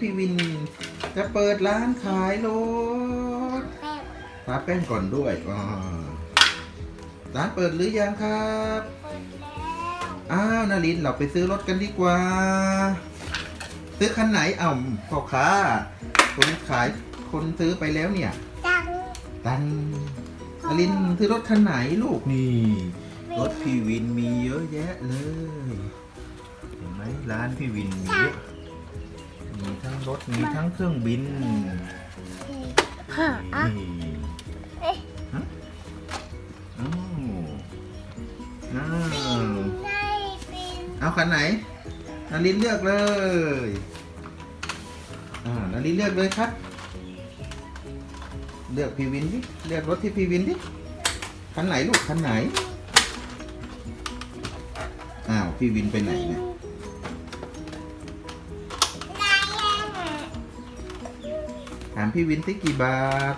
พี่วิน จะเปิดร้านขายรถแป้งทาแป้งก่อนด้วยอ่าร้านเปิดหรือยังครับเปิดแล้วอ้าวนารินเราไปซื้อรถกันดีกว่า ซื้อคันไหนเอ้าพ่อค้าคนขายคนซื้อไปแล้วเนี่ยจังตันนารินซื้อรถคันไหนลูกนี่ รถพี่วินมีเยอะแยะเลย เห็นไหมร้านพี่วินมีเยอะมีทั้ง รถมีทั้งเครื่องบินฮะอะนี่เอ๊ะฮะอ้าวอ้าวได้เป็นเอาคันไหนนารินเลือกเลยอ่านารินเลือกเลยครับ เลือกพี่วินดิเลือกรถที่พี่วินดิคันไหนลูกคันไหนอ้าวพี่วินไปไหนเนี่ย ถามพี่วินสิกี่บาท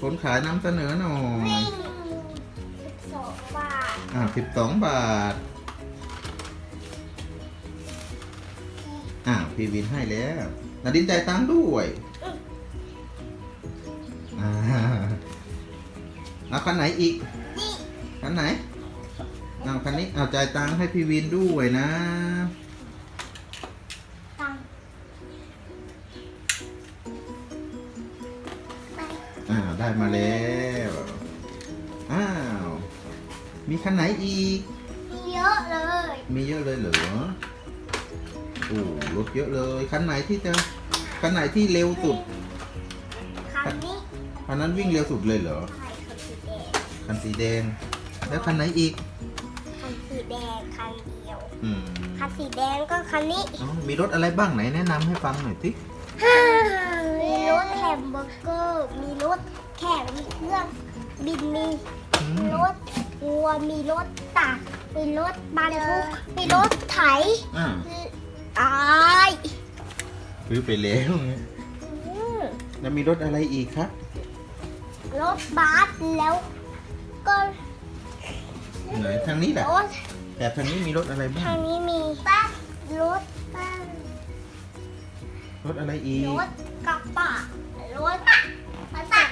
คนขายนำเสนอหน่อยวิ่งสิบสองบาทอ่าสิบสองบาทอ้าวพี่วินให้แล้วนาดินจ่ายตังค์ด้วยอ่าเอาคันไหนอีกนี่คันไหนเอาคันนี้เอาจ่ายตังค์ให้พี่วินด้วยนะ อ่าได้มาแล้ว อ้าว มีคันไหนอีก มีเยอะเลย มีเยอะเลยเหรอโอ้รถเยอะเลย คันไหนที่จะคันไหนที่เร็วสุด คันนี้คันนั้นวิ่งเร็วสุดเลยเหรอ ใช่คันสีแดง คันสีแดง แล้วคันไหนอีก คันสีแดงคันเดียว อืม คันสีแดงก็คันนี้ อ๋อมีรถอะไรบ้างไหนแนะนำให้ฟังหน่อยสิมี รถแฮมเบอร์เกอร์ มีรถแข่งมีเครื่องบินมีอืมรถวัวมีรถตักมีรถบรรทุกมีรถไถอ่าอายซื้อไปแล้วไงอืมแล้วมีรถอะไรอีกครับ รถบัสแล้วก็ไหนทางนี้แหละรถแต่ทางนี้มีรถอะไรบ้าทางงนี้มีบัสรถบัสรถอะไรอีกรถ กระบะรถกระบะ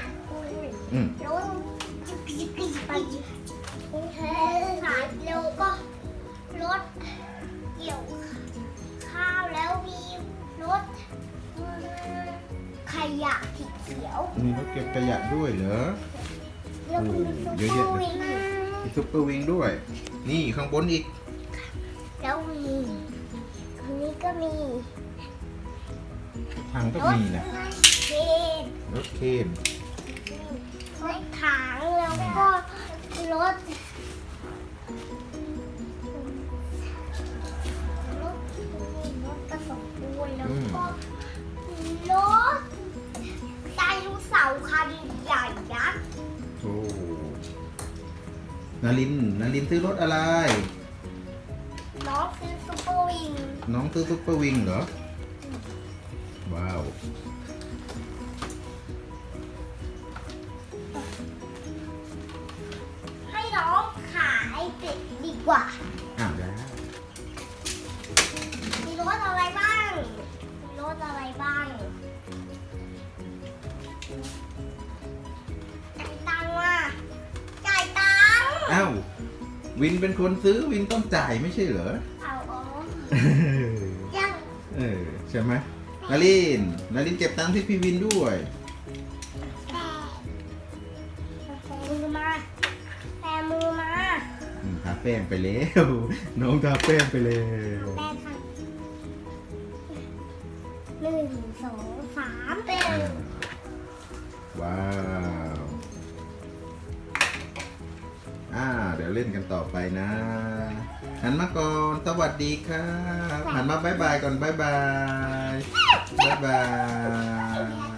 อืมรถไปขายแล้วก็รถเกี่ยวข้าวแล้วมีรถขยะสีเขียวมีรถเก็บขยะด้วยเหรอ แล้วมีโอ้เยอะแยะเลย วิงมีซุปเปอร์วิงด้วย นี่ข้างบนอีกแล้วมีอันนี้ก็มี ทางก็รถมีนะเคนรถเคนรถถังแล้วก็รถรถรถกระสอบปูนแล้วก็รถไดโนเสาร์คันใหญ่ยักษ์โอ้นารินนารินซื้อรถอะไร น้องซื้อซูเปอร์วิง น้องซื้อซุปเปอร์วิงเหรอ ว้าวให้น้องขายเป็ดดีกว่าอ้าวแล้วมีรถอะไรบ้างมีรถอะไรบ้างจ่ายตังค์อะจ่ายตังค์อ้าววินเป็นคนซื้อวินต้องจ่ายไม่ใช่เหรอ เอาอ๋อ ยัง เออ ใช่ไหม นารินนารินเก็บตังค์ที่พี่วินด้วยแต่มือมาแต่มือมาอืมทาแป้งไปแล้ว น้องทาแป้งไปแล้วแป้งค่ะหนึ่งสองสามเป็อ่านว้าวอ่าเดี๋ยว เล่นกันต่อไปนะหันมาก่อนสวัสดีครับหันมาบายบายก่อนบายบายบายบาย